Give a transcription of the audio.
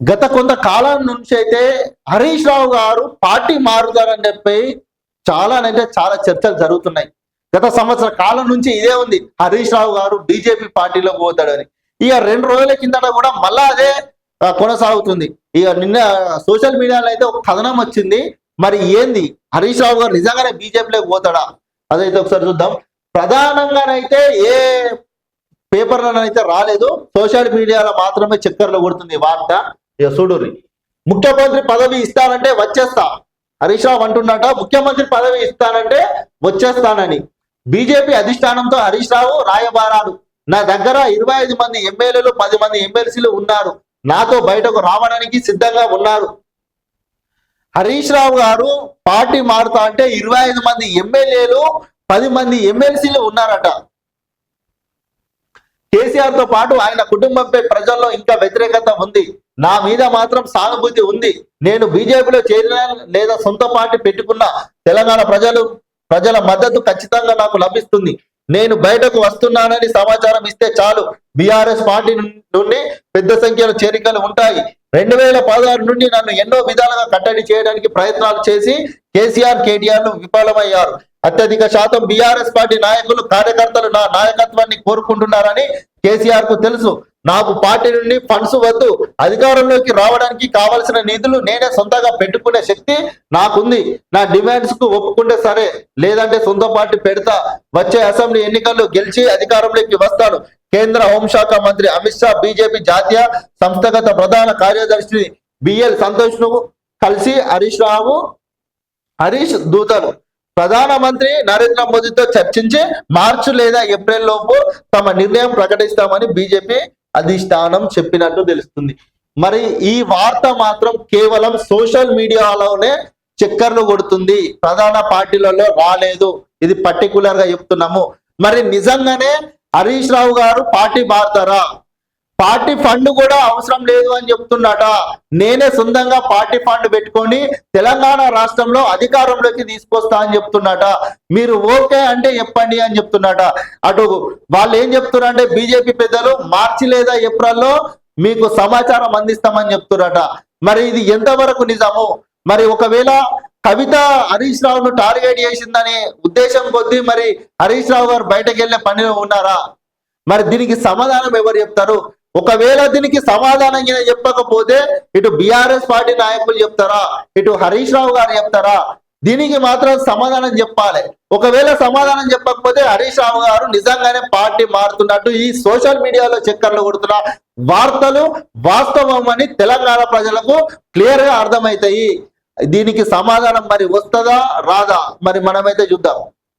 గత కొంత కాలం నుంచి అయితే హరీష్ రావు గారు పార్టీ మారుతారని చెప్పి చాలా అంటే చాలా చర్చలు జరుగుతున్నాయి. గత సంవత్సర కాలం నుంచి ఇదే ఉంది. హరీష్ రావు గారు బీజేపీ పార్టీలో పోతాడని. ఇక రెండు రోజుల కిందట కూడా మళ్ళా అదే కొనసాగుతుంది. ఇక నిన్న సోషల్ మీడియాలో అయితే ఒక కథనం వచ్చింది. మరి ఏంది? హరీష్ రావు గారు నిజంగానే బీజేపీలోకి పోతాడా? అదైతే ఒకసారి చూద్దాం. ప్రధానంగానైతే ఏ పేపర్లనైతే రాలేదు సోషల్ మీడియాలో మాత్రమే చక్కర్లు కొడుతుంది వార్త. ఇక చూడుర్రి. ముఖ్యమంత్రి పదవి ఇస్తానంటే వచ్చేస్తా. హరీష్ రావు అంటున్నాట ముఖ్యమంత్రి పదవి ఇస్తానంటే వచ్చేస్తానని. బీజేపీ అధిష్టానంతో హరీష్ రావు రాయబారాడు నా దగ్గర ఇరవై ఐదు మంది ఎమ్మెల్యేలు పది మంది ఎమ్మెల్సీలు ఉన్నారు. నాతో బయటకు రావడానికి సిద్ధంగా ఉన్నారు. హరీష్ రావు గారు పార్టీ మారుతా అంటే ఇరవై ఐదు మంది ఎమ్మెల్యేలు పది మంది ఎమ్మెల్సీలు ఉన్నారట. కేసీఆర్తో పాటు ఆయన కుటుంబంపై ప్రజల్లో ఇంకా వ్యతిరేకత ఉంది. నా మీద మాత్రం సానుభూతి ఉంది. నేను బీజేపీలో చేరిన లేదా సొంత పార్టీ పెట్టుకున్న తెలంగాణ ప్రజలు ప్రజల మద్దతు ఖచ్చితంగా నాకు లభిస్తుంది. నేను బయటకు వస్తున్నానని సమాచారం ఇస్తే చాలు. బీఆర్ఎస్ పార్టీ నుండి పెద్ద సంఖ్యలో చేరికలు ఉంటాయి. రెండు వేల పదహారు నుండి నన్ను ఎన్నో విధాలుగా కట్టడి చేయడానికి ప్రయత్నాలు చేసి కేసీఆర్ కేటీఆర్ను విఫలమయ్యారు. అత్యధిక శాతం బీఆర్ఎస్ పార్టీ నాయకులు కార్యకర్తలు నా నాయకత్వాన్ని కోరుకుంటున్నారని కేసీఆర్కు తెలుసు. నాకు పార్టీ నుండి ఫండ్స్ వద్దు. అధికారంలోకి రావడానికి కావలసిన నిధులు నేనే సొంతగా పెట్టుకునే శక్తి నాకుంది. నా డిమాండ్స్కు ఒప్పుకుంటే సరే లేదంటే సొంత పార్టీ పెడతా. వచ్చే అసెంబ్లీ ఎన్నికల్లో గెలిచి అధికారంలోకి వస్తాను. కేంద్ర హోంశాఖ మంత్రి అమిత్ షా బీజేపీ జాతీయ సంస్థాగత ప్రధాన కార్యదర్శి బిఎల్ సంతోష్ను కలిసి హరీష్ రావు హరీష్ దూతలు. ప్రధానమంత్రి నరేంద్ర మోదీతో చర్చించి మార్చి లేదా ఏప్రిల్ లోపు తమ నిర్ణయం ప్రకటిస్తామని బీజేపీ అధిష్టానం చెప్పినట్టు తెలుస్తుంది. మరి ఈ వార్త మాత్రం కేవలం సోషల్ మీడియాలోనే చక్కర్లు కొడుతుంది. ప్రధాన పార్టీలలో రాలేదు. ఇది పర్టికులర్గా చెప్తున్నాము. మరి నిజంగానే హరీష్ రావు గారు పార్టీ మారుతారా? పార్టీ ఫండ్ కూడా అవసరం లేదు అని చెప్తున్నాట. నేనే సొంతంగా పార్టీ ఫండ్ పెట్టుకొని తెలంగాణ రాష్ట్రంలో అధికారంలోకి తీసుకొస్తా అని చెప్తున్నాట. మీరు ఓకే అంటే చెప్పండి అని చెప్తున్నాట. అటు వాళ్ళు ఏం చెప్తున్నారంటే బీజేపీ పెద్దలు మార్చి లేదా ఏప్రిల్లో మీకు సమాచారం అందిస్తామని చెప్తున్నారట మరి ఇది ఎంతవరకు నిజము? మరి ఒకవేళ కవిత హరీష్ రావును టార్గెట్ చేసిందనే ఉద్దేశం కొద్దీ మరి హరీష్ రావు గారు బయటకు వెళ్ళే పనిలో ఉన్నారా? మరి దీనికి సమాధానం ఎవరు చెప్తారు? ఒకవేళ దీనికి సమాధానం చెప్పకపోతే ఇటు బిఆర్ఎస్ పార్టీ నాయకులు చెప్తారా? ఇటు హరీష్ రావు గారు చెప్తారా? దీనికి మాత్రం సమాధానం చెప్పాలి. ఒకవేళ సమాధానం చెప్పకపోతే హరీష్ రావు గారు నిజంగానే పార్టీ మారుతున్నట్టు ఈ సోషల్ మీడియాలో చక్కర్లు కొడుతున్న వార్తలు వాస్తవం అని తెలంగాణ ప్రజలకు క్లియర్గా అర్థమవుతాయి. దీనికి సమాధానం మరి వస్తుందా రాదా? మరి మనమైతే చూద్దాం.